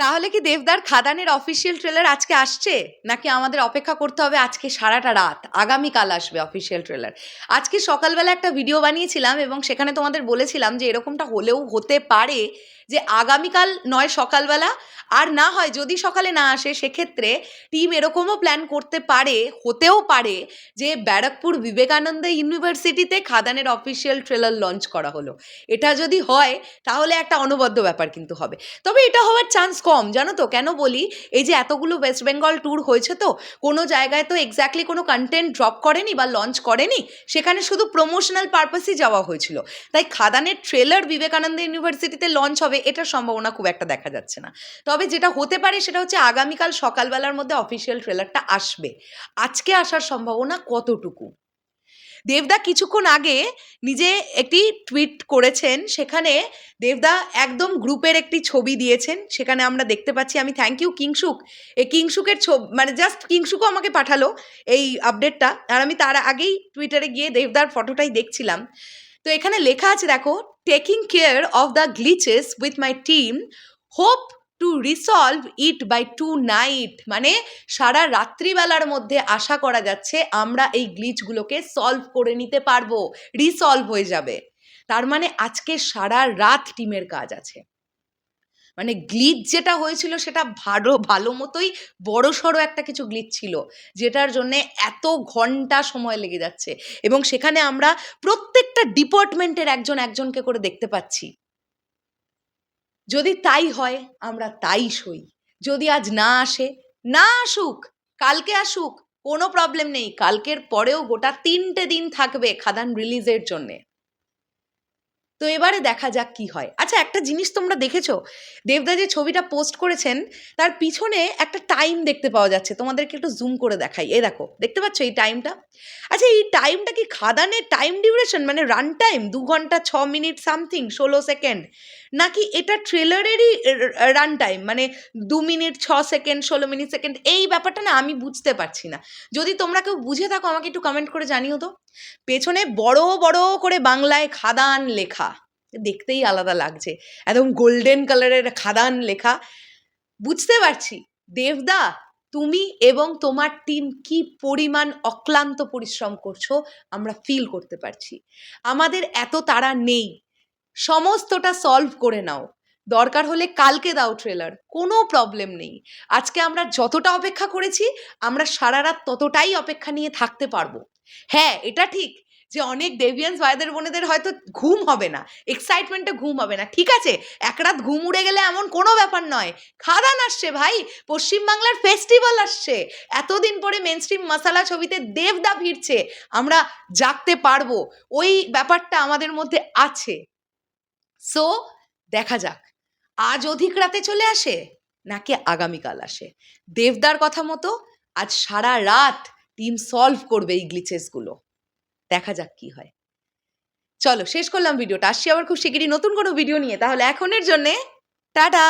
তাহলে কি দেবদার খাদানের অফিসিয়াল ট্রেলার আজকে আসছে? নাকি আমাদের অপেক্ষা করতে হবে আজকে সারাটা রাত? আগামীকাল আসবে অফিসিয়াল ট্রেলার আজকে সকালবেলা একটা ভিডিও বানিয়েছিলাম এবং সেখানে তোমাদের বলেছিলাম যে এরকমটা হলেও হতে পারে যে আগামীকাল নয় সকালবেলা। আর না হয় যদি সকালে না আসে, সেক্ষেত্রে টিম এরকমও প্ল্যান করতে পারে, হতেও পারে যে ব্যারাকপুর বিবেকানন্দ ইউনিভার্সিটিতে খাদানের অফিসিয়াল ট্রেলার লঞ্চ করা হলো। এটা যদি হয়, তাহলে একটা অনবদ্য ব্যাপার কিন্তু হবে। তবে এটা হওয়ার চান্স কম, জানো তো? কেন বলি? এই যে এতগুলো ওয়েস্ট বেঙ্গল ট্যুর হয়েছে তো, কোনো জায়গায় তো এক্স্যাক্টলি কোনো কন্টেন্ট ড্রপ করেনি বা লঞ্চ করেনি, সেখানে শুধু প্রমোশনাল পারপাসই যাওয়া হয়েছিল। তাই খাদানের ট্রেলার বিবেকানন্দ ইউনিভার্সিটিতে লঞ্চ হবে, এটার সম্ভাবনা খুব একটা দেখা যাচ্ছে না। তবে যেটা হতে পারে সেটা হচ্ছে আগামীকাল সকালবেলার মধ্যে অফিসিয়াল ট্রেলারটা আসবে। আজকে আসার সম্ভাবনা কতটুকু? দেবদা কিছুক্ষণ আগে নিজে একটি টুইট করেছেন, সেখানে দেবদা একদম গ্রুপের একটি ছবি দিয়েছেন, সেখানে আমরা দেখতে পাচ্ছি, আমি থ্যাংক ইউ কিংসুক এই কিংসুকের ছবি মানে জাস্ট কিংসুকও আমাকে পাঠালো এই আপডেটটা আর আমি তার আগেই টুইটারে গিয়ে দেবদার ফটোটাই দেখছিলাম। তো এখানে লেখা আছে, দেখো taking care of the glitches with my team hope to resolve it by tonight মানে সারা রাত্রিবেলার মধ্যে আশা করা যাচ্ছে আমরা এই গ্লিচগুলোকে সলভ করে নিতে পারব রিসলভ হয়ে যাবে। তার মানে আজকে সারা রাত টিমের কাজ আছে। মানে গ্লিচ যেটা হয়েছিল সেটা ভালো ভালো মতোই বড় সড়ো একটা কিছু গ্লিচ ছিল, যেটার জন্য এত ঘণ্টা সময় লেগে যাচ্ছে। এবং সেখানে আমরা প্রত্যেকটা ডিপার্টমেন্টের একজন একজনকে করে দেখতে পাচ্ছি। যদি তাই হয়, আমরা তাই সই। যদি আজ না আসে, না আসুক, কালকে আসুক, কোনো প্রবলেম নেই। কালকের পরেও গোটা তিনটে দিন থাকবে খাদান রিলিজের জন্যে। তো এবারে দেখা যাক কি হয়। আচ্ছা একটা জিনিস তোমরা দেখেছ? দেবদা যে ছবিটা পোস্ট করেছেন, তার পিছনে একটা টাইম দেখতে পাওয়া যাচ্ছে। তোমাদেরকে একটু জুম করে দেখাই। এ দেখো, দেখতে পাচ্ছ এই টাইমটা আচ্ছা এই টাইমটা কি খাদানের টাইম ডিউরেশন মানে রান টাইম দু ঘণ্টা, ছ মিনিট সামথিং ষোলো সেকেন্ড নাকি এটা ট্রেলারেরই রান টাইম মানে দু মিনিট ছ সেকেন্ড ষোলো মিনিট সেকেন্ড এই ব্যাপারটা না আমি বুঝতে পারছি না। যদি তোমরা কেউ বুঝে থাকো, আমাকে একটু কমেন্ট করে জানিও তো। পেছনে বড় বড় করে বাংলায় খাদান লেখা। দেখতেই আলাদা লাগছে। একদম গোল্ডেন কালারের খাদান লেখা। বুঝতে পারছি। দেবদা, তুমি এবং তোমার টিম কি পরিমাণ অক্লান্ত পরিশ্রম করছ, আমরা ফিল করতে পারছি। আমাদের এত তাড়া নেই। সমস্তটা সলভ করে নাও। দরকার হলে কালকে দাও ট্রেলার কোনো প্রবলেম নেই। আজকে আমরা যতটা অপেক্ষা করেছি, আমরা সারা রাত ততটাই অপেক্ষা নিয়ে থাকতে পারব। হ্যাঁ এটা ঠিক। যে অনেক দেবিয়ান্স ভাইদের বোনেদের হয়তো ঘুম হবে না এক্সাইটমেন্টে ঘুম হবে না, ঠিক আছে? এক রাত ঘুম উড়ে গেলে এমন কোনো ব্যাপার নয়। খাদান আসছে ভাই পশ্চিমবাংলার ফেস্টিভ্যাল আসছে। এতদিন পরে মেন স্ট্রিম মশালা ছবিতে দেবদা ভিড়ছে আমরা জাগতে পারব। ওই ব্যাপারটা আমাদের মধ্যে আছে। সো দেখা যাক। আজ অধিক রাতে চলে আসে, নাকি আগামীকাল আসে? দেবদার কথা মতো আজ সারা রাত টিম সলভ করবে এই গ্লিচেসগুলো দেখা যাক কি হয়। চলো, শেষ করলাম ভিডিওটা। আসছি আবার খুব শিগগিরই নতুন কোনো ভিডিও নিয়ে। তাহলে এখনের জন্যে টাটা!